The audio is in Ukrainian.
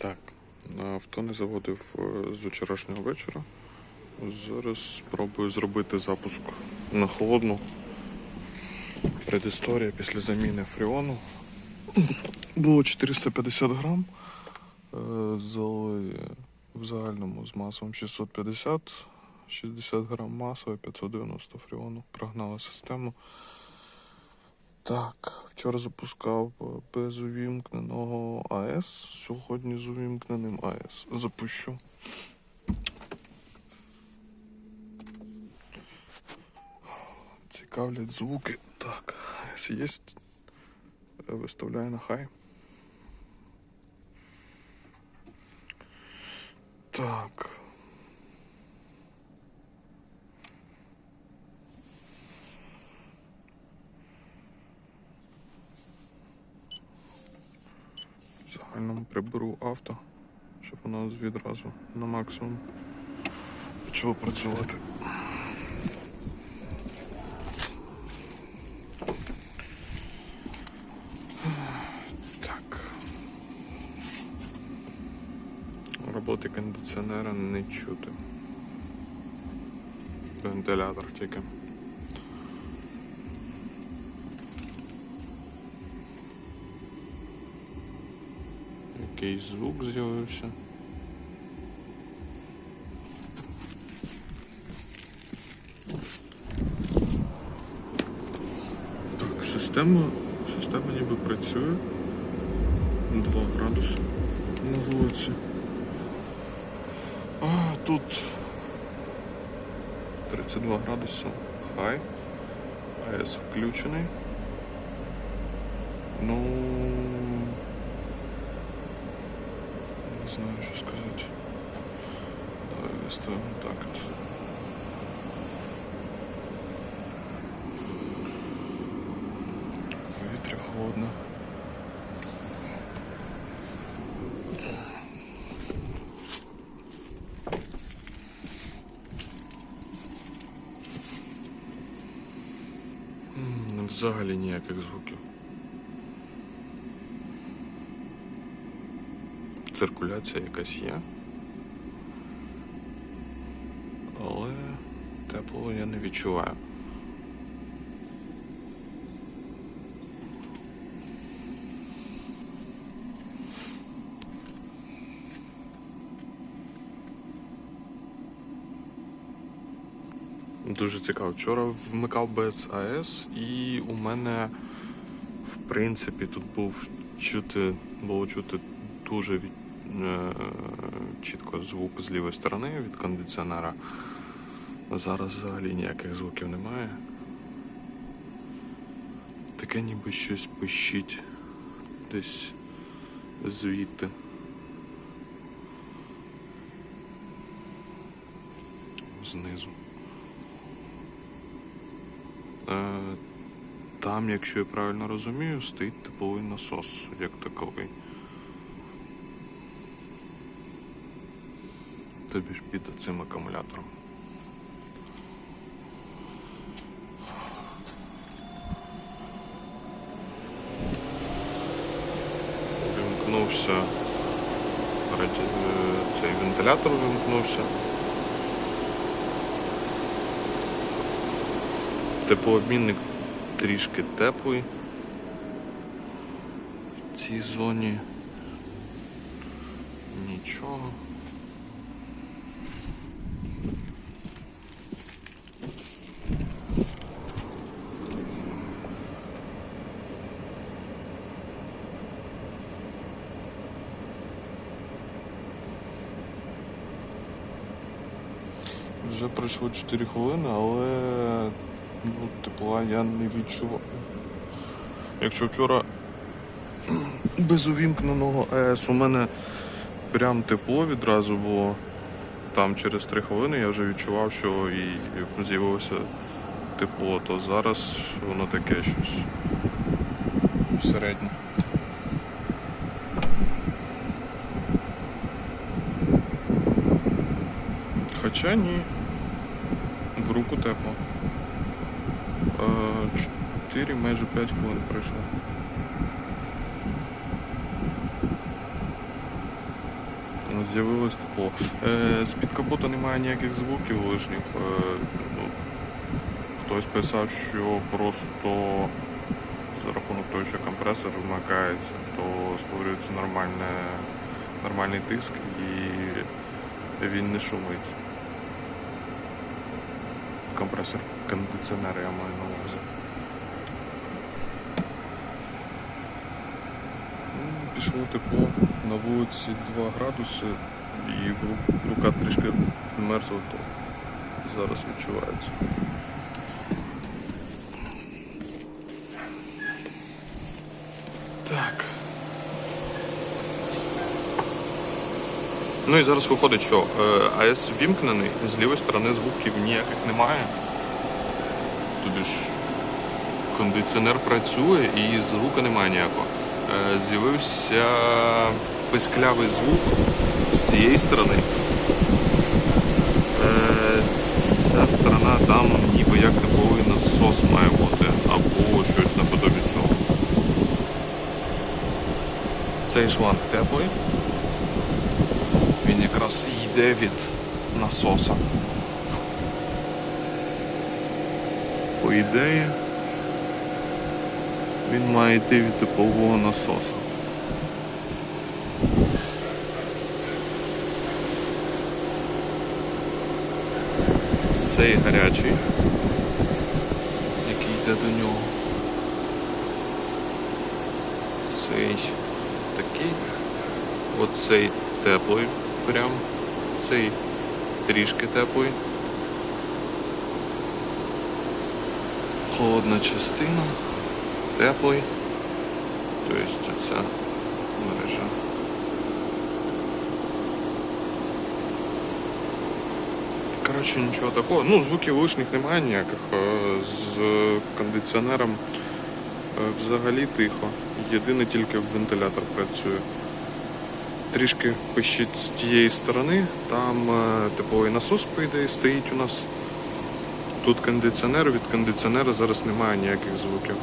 Так, авто не заводив е, з вчорашнього вечора. Зараз спробую зробити запуск на холодну. Предісторія після заміни фріону. Було 450 грам. Е, в загальному з масовим 650, 60 грам масове, 590 фріону. Прогнали систему. Так, вчора запускав е, без увімкненого АЕС. Сьогодні з увімкненим АЕС. Запущу. Цікавлять звуки. Так, АЕС є. Е, Виставляю на хай. Так. В загальному приберу авто, щоб воно відразу на максимум почало працювати. Так. Роботи кондиціонера не чути. Вентилятор тільки. Якийсь звук з'явився. Так, система, система ніби працює. 2 градуси на вулиці. А тут 32 градуси. Хай. АЕС включений. Ну не знаю, що сказати. Давай виставимо так. от. Повітря холодне. М, Взагалі ніяких звуків. Циркуляція якась є. Але теплого я не відчуваю. Дуже цікаво. Вчора вмикав без АЕС, і у мене, в принципі, тут був чути, було чути дуже від, е, чітко звук з лівої сторони від кондиціонера. Зараз взагалі ніяких звуків немає. Таке ніби щось пищить десь звідти. Знизу. Е, Там, якщо я правильно розумію, стоїть тепловий насос як таковий. Тобі ж під цим акумулятором. Вимкнувся цей вентилятор вимкнувся. Теплообмінник трішки теплий в цій зоні. Нічого. Вже пройшло 4 хвилини, але ну, тепла я не відчував. Якщо вчора без увімкненого АЕС у мене прям тепло відразу було, там через 3 хвилини я вже відчував, що і з'явилося тепло, то зараз воно таке щось середнє. Хоча ні. Руку тепло. 4, майже 5 хвилин пройшло. З'явилось тепло. Е, з-під капота немає ніяких звуків лишніх. Е, ну, хтось писав, що просто за рахунок того, що компресор вмикається, то створюється нормальне, нормальний тиск і він не шумить. Компресор кондиціонера я маю на увазі. Ну, Пішло тепло, на вулиці 2 градуси і рука трішки мерзла, то зараз відчувається. Ну і зараз виходить, що е, АЕС вімкнений, з лівої сторони звуків ніяких немає. Тобі ж кондиціонер працює і звуку немає ніякого. Е, З'явився писклявий звук з цієї сторони. Е, Ця сторона там ніби як тепловий насос має бути, або щось наподобі цього. Цей шланг теплий. Він йде від насоса. По ідеї, він має йти від теплового насоса. Цей гарячий, який йде до нього. Цей такий. Оцей теплий прям. Цей трішки теплий. Холодна частина, теплий. Тобто ця мережа. Коротше, нічого такого. Ну, звуків лишніх немає ніяких. З кондиціонером е, взагалі тихо. Єдине тільки вентилятор працює. Трішки пищить з тієї сторони, там типовий тепловий насос, по ідеї, стоїть у нас. Тут кондиціонер, від кондиціонера зараз немає ніяких звуків.